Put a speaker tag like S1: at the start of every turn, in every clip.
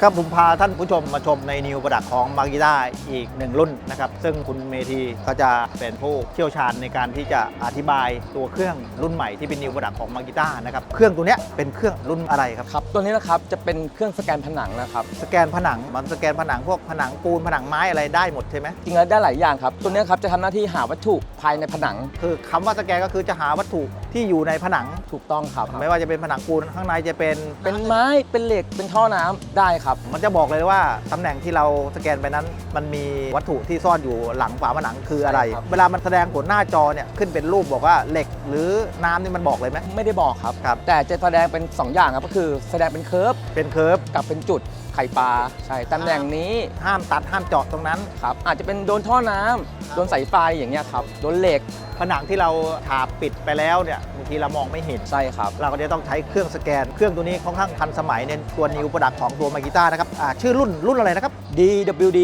S1: ครับผมพาท่านผู้ชมมาชมในนิวประดักของมากิต้าอีกหนึ่งรุ่นนะครับ ซึ่งคุณเมธีก็จะเป็นผู้เชี่ยวชาญในการที่จะอธิบายตัวเครื่องรุ่นใหม่ที่เป็นนิวประดักของมากิต้านะครับเครื่องตัวเนี้ยเป็นเครื่องรุ่นอะไรครับ
S2: ครับ ตัวนี้นะครับจะเป็นเครื่องสแกนผนังนะครับ
S1: สแกนผนังมันสแกนผนังพวกผนังปูนผนังไม้อะไรได้หมดใช่ไหม
S2: จริงๆแล้วได้หลายอย่างครับ ตัวนี้ครับจะทำหน้าที่หาวัตถุภายในผนัง
S1: คือคำว่าสแกนก็คือจะหาวัตถุที่อยู่ในผนัง
S2: ถูกต้องครับ
S1: ไม่ว่าจะเป็นผนังปูนข้างในจะเป็น
S2: เป็นไม้เป็นเหล็กเป็นท่อน้ำได้ครับ
S1: มันจะบอกเลยว่าตำแหน่งที่เราสแกนไปนั้น มันมีวัตถุที่ซ่อนอยู่หลังฝาผนังคืออะไร
S2: ใช่ครับ
S1: เวลามันแสดงผลหน้าจอเนี่ยขึ้นเป็นรูปบอกว่าเหล็กหรือน้ำนี่มันบอกเลยไหม
S2: ไม่ได้บอกครับ
S1: ครับ
S2: แต่จะแสดงเป็น 2 อย่างครับก็คือแสดงเป็นเคิร์ฟ
S1: เป็นเคิร์ฟ
S2: กับเป็นจุดไข่ปลาใช่ตำแหน่งนี้
S1: ห้ามตัดห้ามเจาะตรงนั้น
S2: ครับอาจจะเป็นโดนท่อน้ำโดนสายไฟอย่างเงี้ยครับโดนเหล็ก
S1: ผนังที่เราถาปิดไปแล้วเนี่ยบางทีเรามองไม่เห็น
S2: ใช่ครับ
S1: เราก็จะต้องใช้เครื่องสแกน เครื่องตัวนี้ค่อนข้างทันสมัยในตัวนิวโปรดักของตัวมากิต้านะครับอ่าชื่อรุ่นรุ่นอะไรนะครับ
S2: DWD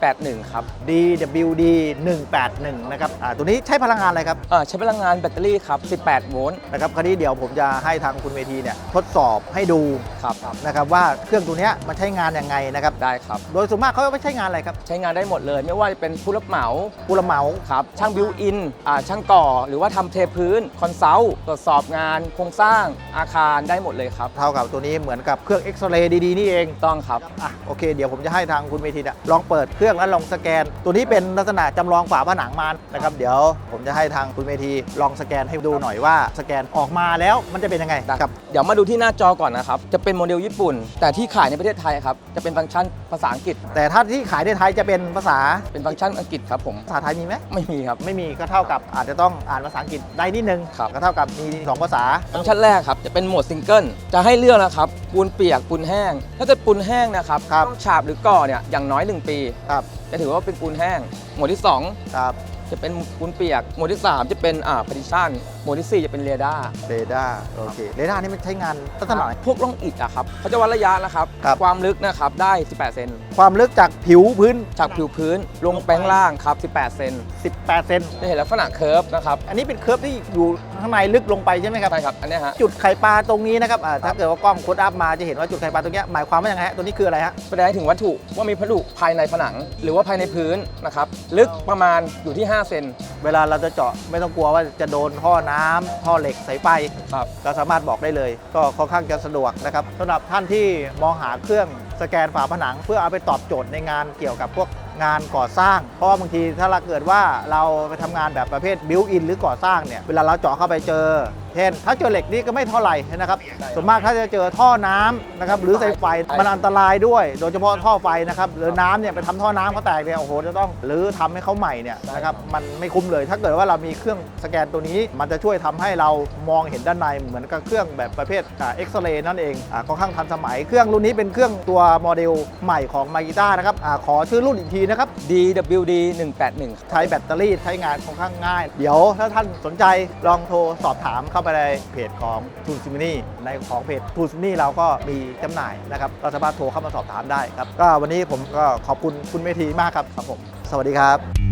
S2: 181 ครับ
S1: DWD 181นะครับอ่าตัวนี้ใช้พลังงานอะไรครับ
S2: เอ่อใช้พลังงานแบตเตอรี่ครับ 18 โวลต์
S1: นะครับคราวนี้เดี๋ยวผมจะให้ทางคุณเวทีเนี่ยทดสอบให้ดู
S2: ครับ
S1: นะครับว่าเครื่องตัวเนี้ยมันใช้งานยังไงนะครับ
S2: ได้ครับ
S1: โดยส่วนมากเขาไม่ใช้งานอะไรครับ
S2: ใช้งานได้หมดเลย ไม่ว่าจะเป็นผู้รับเหมา
S1: ผู้รับเหมา
S2: ครับ ช่างบิวอิน อ่า ช่างก่อ หรือว่าทำเทพื้นคอนซัลท์ตรวจสอบงานโครงสร้างอาคารได้หมดเลยครับ
S1: เท่ากับตัวนี้เหมือนกับเครื่องเอ็กซเรย์ดีๆ นี่เอง
S2: ต้องครับ
S1: อะโอเค เดี๋ยวผมจะให้ทางคุณเวทีเนี่ยลองเปิดเครื่องแล้วลองสแกน ตัวนี้เป็นลักษณะจำลองฝาผนังมานะครับเดี๋ยวผมจะให้ทางคุณเวทีลองสแกนให้ดูหน่อยว่าสแกนออกมาแล้วมันจะเป็นยังไงครับ
S2: เดี๋ยวมาดูที่หน้าจอก่อนนะครับ จะเป็นโมเดลญี่ปุ่น แต่ที่ขายในประเทศไทยครับ จะเป็นฟังก์ชันภาษาอังกฤษ
S1: แต่ถ้าที่ขายในไทยจะเป็นภาษา
S2: เป็นฟังก์ชันอังกฤษครับผม
S1: ภาษาไทยมีไหม
S2: ไม่มีครับ
S1: ไม่มีก็เท่ากับอาจจะต้องอ่านภาษาอังกฤษได้นิดนึง
S2: ครับ
S1: ก็เท่ากับมีสองภาษา
S2: ฟังก์ชันแรกครับ จะเป็นโหมดซิงเกิลจะให้เลือกนะครับปูนเปียกปูนแห้ง ถ้าจะปูนแห้งนะครับ
S1: ครับ
S2: ต้องฉาบหรือก่อเนี่ยอย่างน้อย 1 ปี
S1: ครับ
S2: จะถือว่าเป็นปูนแห้ง โหมดที่
S1: ครับ
S2: 2 จะเป็นปูนเปียกโหมดที่ 3 จะเป็นอ่าพาร์ติชันโหมดที่ 4 จะเป็นเรดาร์
S1: เรดาร์โอเคเรดาร์นี่มันใช้งานลักษณะไหน
S2: พวกล่องอิฐอะครับเขาจะวัดระยะนะครับ
S1: ครับ
S2: ความลึกนะครับได้ 18 เซน
S1: ความลึกจากผิวพื้น
S2: จากผิวพื้นลงแป้งล่างครับ 18 เซน
S1: 18 เซน
S2: จะเห็นลักษณะเคิร์ฟนะครับ
S1: อันนี้เป็นเคิร์ฟที่อยู่ข้างในลึกลงไปใช่ไหมครับ
S2: ใช่ครับอันเนี้ยฮะ
S1: จุดไข่ปลาตรงนี้นะครับอ่าถ้าเกิดว่ากล้องโคดอัพมาจะเห็นว่าจุดไข่ปลาตรงเนี้ยหมายความว่ายังไงฮะตัวนี้คืออะไรฮะ
S2: แสดงให้ถึงวัตถุว่ามีวัตถุภายในผนัง หรือว่าภายในพื้นนะครับลึกประมาณอยู่ที่ 5เซน
S1: เวลาเราจะเจาะไม่ต้องกลัวว่าจะโดนท่อน้ำท่อเหล็กสายไฟ
S2: ครับ
S1: เราสามารถบอกได้เลย ก็ค่อนข้างจะสะดวกนะครับสำหรับท่านที่มองหาเครื่องสแกนฝาผนัง เพื่อเอาไปตอบโจทย์ในงานเกี่ยวกับพวกงานก่อสร้าง เพราะว่าบางทีถ้าเราเกิดว่าเราไปทำงานแบบประเภทบิวอินหรือก่อสร้างเนี่ยเวลาเราเจาะเข้าไปเจอเช่นถ้าเจอเหล็กนี่ก็ไม่เท่าไหร่นะครับส่วนมากถ้าจะเจอท่อน้ำนะครับหรือสายไฟมันอันตรายด้วย โดยเฉพาะท่อไฟนะครับหรือน้ำเนี่ยไปทำท่อน้ำเขาแตกเนี่ยโอ้โหจะต้องหรือทำให้เขาใหม่เนี่ยนะครับมันไม่คุ้มเลย ถ้าเกิดว่าเรามีเครื่องสแกนตัวนี้ มันจะช่วยทำให้เรามองเห็นด้านในเหมือนกับเครื่องแบบประเภทเอ็กซเรย์นั่นเองค่อนข้างทันสมัยเครื่องรุ่นนี้เป็นเครื่องตัวโมเดลใหม่ของมากิต้านะครับอาขอชื่อรุ่นอีกทีนะครับ
S2: DWD 181
S1: ใช้แบตเตอรี่ใช้งานค่อนข้างง่าย เดี๋ยวถ้าท่านสนใจลองโทรสอบถามเข้าไปในเพจของทูนซิมินี่ในของเพจทูนซิมินี่เราก็มีจำหน่ายนะครับก็สามารถโทรเข้ามาสอบถามได้ครับก็วันนี้ผมก็ขอบคุณคุณเมธีมากครับครับผมสวัสดีครับ